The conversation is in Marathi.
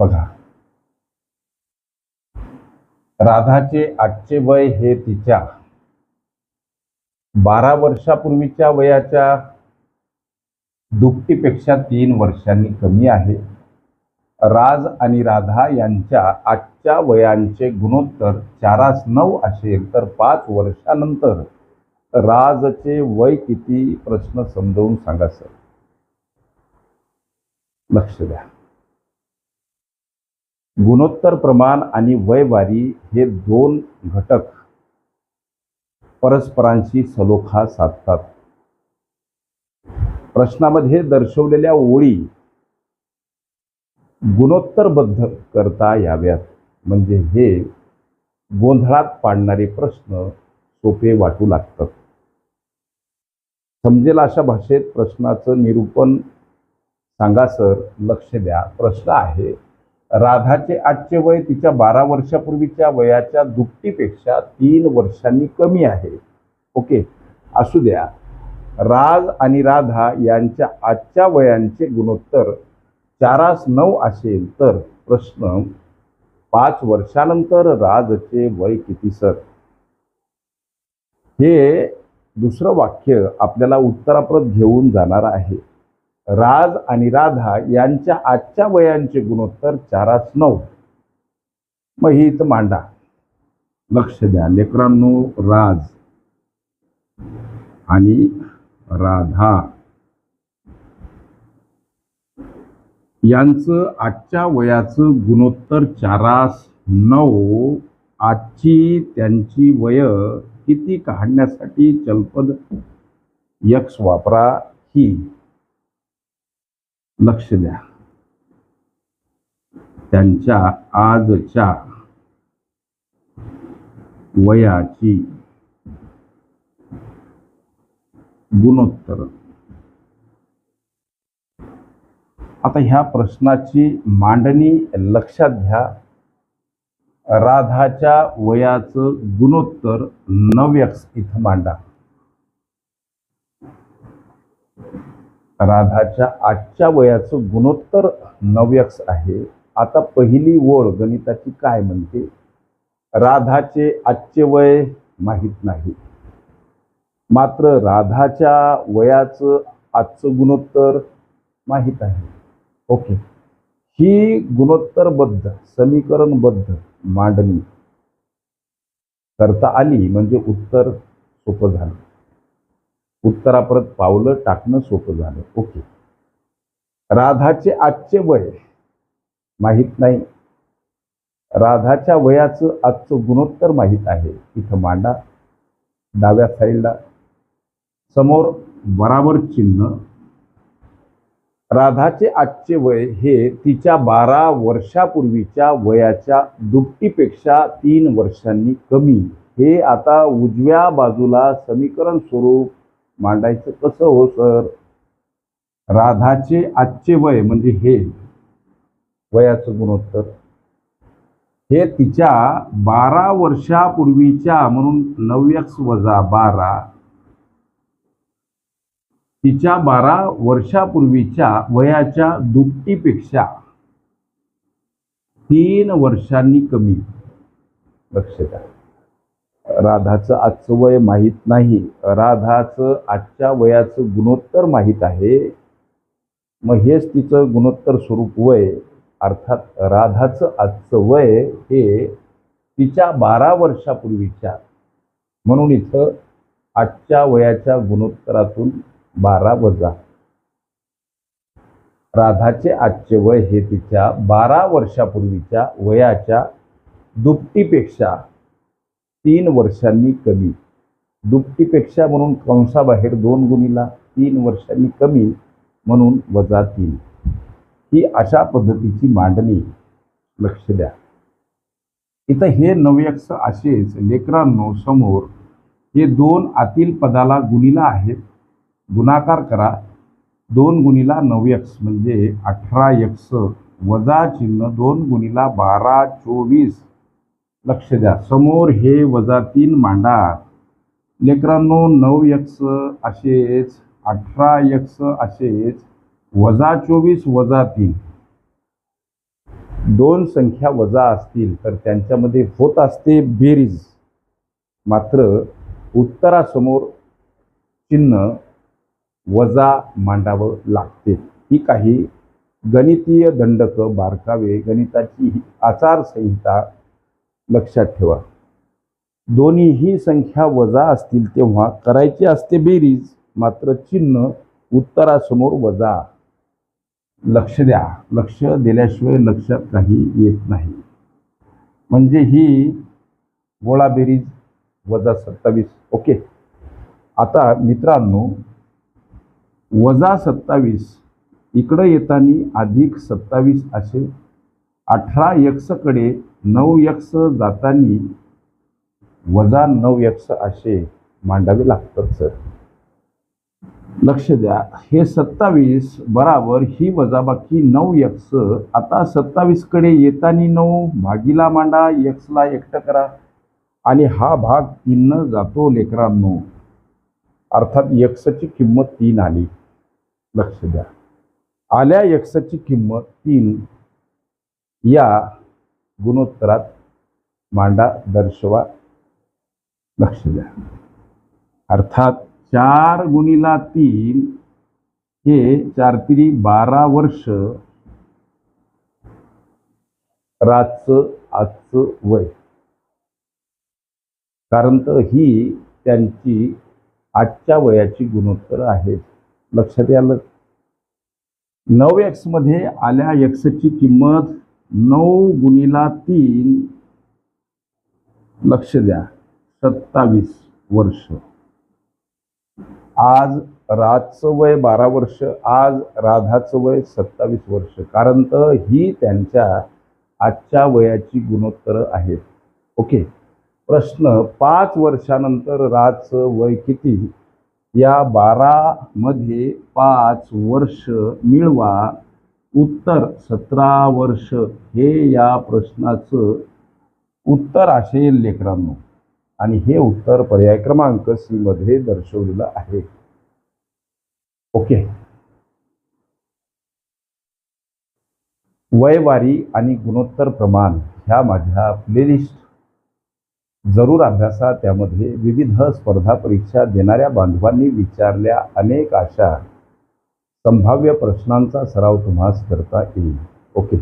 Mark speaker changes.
Speaker 1: बघा. राधाचे आजचे वय हे तिच्या बारा वर्षापूर्वीच्या वयाच्या दुपटीपेक्षा तीन वर्षांनी कमी आहे. राज आणि राधा यांच्या आजच्या वयांचे गुणोत्तर चारास नऊ असेल तर पाच वर्षानंतर राजचे वय किती? प्रश्न समजावून सांगा सर. लक्ष द्या. गुणोत्तर प्रमाण आणि वयवारी हे दोन घटक परस्परांशी सलोखा साधतात. प्रश्नामध्ये दर्शवलेल्या ओळी गुणोत्तरबद्ध करता याव्यात. म्हणजे हे गोंधळात पाडणारे प्रश्न सोपे वाटू लागतात. समजेल अशा भाषेत प्रश्नाचं निरूपण. सांगा सर लक्ष द्या. प्रश्न आहे राधाचे आजचे वय तिच्या बारा वर्षापूर्वीच्या वयाच्या दुपटीपेक्षा तीन वर्षांनी कमी आहे. ओके असू द्या. राज आणि राधा यांच्या आजच्या वयांचे गुणोत्तर चारास नऊ असेल तर प्रश्न पाच वर्षानंतर राजचे वय किती सर? हे दुसरं वाक्य आपल्याला उत्तराप्रत घेऊन जाणार आहे. राज आणि राधा यांच्या आजच्या वयांचे गुणोत्तर चारास नऊ. मग ही इथं मांडा. लक्ष द्या. लेकरांनो राज आणि राधा यांचं आजच्या वयाचं गुणोत्तर चारास नऊ. आजची त्यांची वय किती काढण्यासाठी चलपद यक्स वापरा ही. लक्ष द्या. त्यांच्या आजच्या वयाची गुणोत्तर. आता ह्या प्रश्नाची मांडणी लक्षात घ्या. राधाच्या वयाचं गुणोत्तर नव्यक्स इथं मांडा. राधाच्या आजच्या वयाचं गुणोत्तर नव्यक्स आहे. आता पहिली ओळ गणिताची काय म्हणते? राधाचे आजचे वय माहीत नाही. मात्र राधाच्या वयाचं आजचं गुणोत्तर माहीत आहे. ओके. ही गुणोत्तरबद्ध समीकरणबद्ध मांडणी करता आली म्हणजे उत्तर सोपं झालं. उत्तरापरत पावलं टाकणं सोपं झालं. ओके. राधाचे आजचे वय माहीत नाही. राधाच्या वयाचं आजचं गुणोत्तर माहीत आहे. इथं मांडा. डाव्या साईडला. समोर बराबर चिन्ह. राधाचे आजचे वय हे तिच्या बारा वर्षापूर्वीच्या वयाच्या दुपटीपेक्षा तीन वर्षांनी कमी. हे आता उजव्या बाजूला समीकरण स्वरूप मांडायचं कसं हो सर? राधाचे आजचे वय म्हणजे हे वयाचं गुणोत्तर. हे तिच्या बारा वर्षापूर्वीच्या म्हणून नव्यक्स वजा बारा. तिच्या बारा वर्षापूर्वीच्या वयाच्या दुपटीपेक्षा तीन वर्षांनी कमी. लक्ष द्या. राधाचं आजचं वय माहीत नाही. राधाचं आजच्या वयाचं गुणोत्तर माहीत आहे. मग हेच तिचं गुणोत्तर स्वरूप वय अर्थात राधाचं आजचं वय हे तिच्या बारा वर्षापूर्वीच्या. म्हणून इथं आजच्या वयाच्या गुणोत्तरातून बारा वजा. राधाचे आजचे वय हे तिच्या बारा वर्षापूर्वीच्या वयाच्या दुपटीपेक्षा तीन वर्षांनी कमी. दुपटीपेक्षा म्हणून कंसाबाहेर दोन गुणीला तीन वर्षांनी कमी म्हणून वजा तीन. ही अशा पद्धतीची मांडणी. लक्ष द्या. इथं हे नव्यक्ष असेच लेकरांनो समोर हे दोन आतील पदाला गुणीला आहेत. गुणाकार करा. दोन गुणीला नव्यक्स म्हणजे अठरा यक्स वजा चिन्ह दोन गुणीला बारा चोवीस. लक्ष द्या. समोर हे वजा तीन मांडा. लेकरांनो नऊ यक्स असेच अठरा यक्स असेच वजा चोवीस वजा तीन. दोन संख्या वजा असतील तर त्यांच्यामध्ये होत असते बेरीज. मात्र उत्तरासमोर चिन्ह वजा मांडावं लागते. ही काही गणितीय दंडक बारकावे. गणिताची आचारसंहिता लक्षात ठेवा. दोन्हीही संख्या वजा असतील तेव्हा करायची असते बेरीज मात्र चिन्ह उत्तरासमोर वजा. लक्ष द्या. लक्ष दिल्याशिवाय लक्षात काही येत नाही. म्हणजे ही गोळा बेरीज वजा सत्तावीस. ओके. आता मित्रांनो वजा सत्तावीस इकडं येताना अधिक सत्तावीस असे अठरा यक्सकडे नऊ यक्स जाताना वजा नऊ यक्स असे मांडावे लागतात सर. लक्ष द्या हे सत्तावीस बराबर ही वजाबाकी नऊ यक्स आता सत्तावीसकडे येताना नऊ भागीला मांडा यक्सला एकटं करा. आणि हा भाग तीननं जातो लेकरांनो. अर्थात यक्सची किंमत तीन आली. लक्ष द्या. आल्या यक्षची किंमत तीन या गुणोत्तरात मांडा दर्शवा लक्ष द्या. अर्थात चार गुणीला तीन हे चार तिरी बारा वर्ष रातचं आजचं वय. कारण तर ही त्यांची आजच्या वयाची गुणोत्तर आहेत लक्षात आलं नऊ एक्समध्ये आल्या एक्सची किंमत नऊ गुणिला तीन. लक्ष द्या. सत्तावीस वर्ष. आज राजचं वय बारा वर्ष. आज राधाचं वय सत्तावीस वर्ष. कारण तर ही त्यांच्या आजच्या वयाची गुणोत्तरं आहेत. ओके. प्रश्न पाच वर्षानंतर राजचं वय किती? या बारामध्ये पाच वर्ष मिळवा. उत्तर सतरा वर्ष हे या प्रश्नाचं उत्तर असेल लेकरांनो. आणि हे उत्तर पर्याय क्रमांक सी मध्ये दर्शवलेलं आहे. ओके. वयवारी आणि गुणोत्तर प्रमाण ह्या माझ्या प्लेलिस्ट जरूर अभ्यासा त्यामध्ये विविध स्पर्धा परीक्षा देणाऱ्या बांधवांनी विचारल्या अनेक अशा संभाव्य प्रश्नांचा सराव तुम्हास करता येईल. ओके.